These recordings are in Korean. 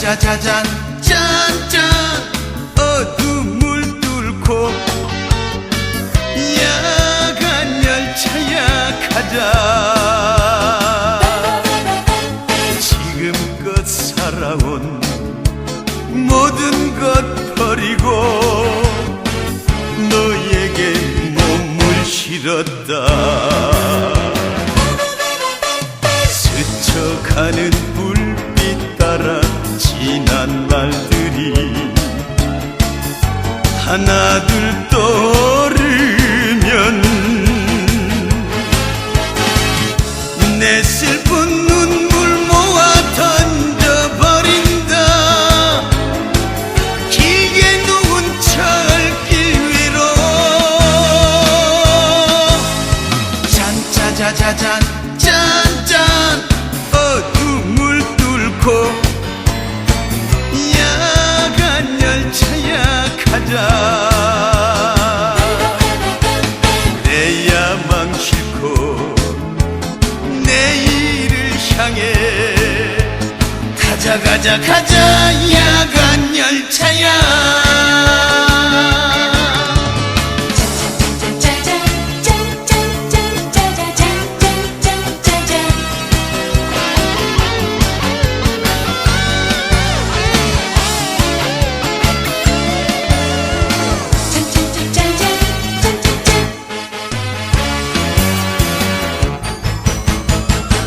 짜자잔 짠짠. 어둠을 뚫고 야간 열차야 가자. 지금껏 살아온 모든 것 버리고 너에게 몸을 실었다. 스쳐가는 지난 날들이 하나둘 떠오르면 내 슬픈 눈물 모아 던져버린다. 길게 누운 철길 위로. 짠짜자자잔 가자 가자 가자 야간 열차야.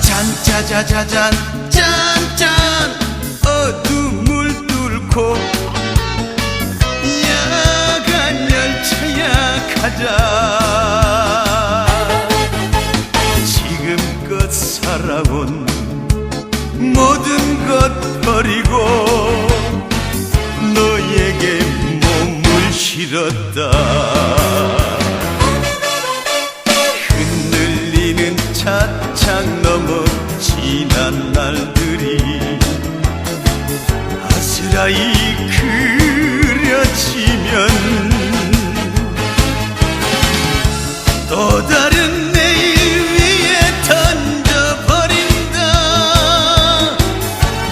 짠짜자자잔 아스라이 그려지면 또 다른 내일 위에 던져버린다.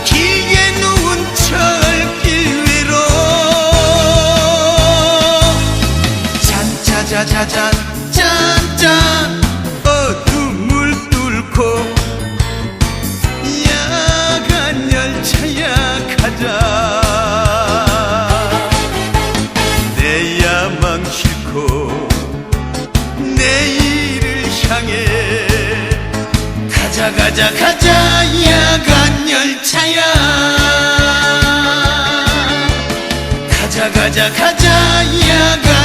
길게 누운 철길 위로 짠짜자자잔 짠짠 내일을 향해 가자 가자 가자 야간 열차야. 가자 가자 가자 야간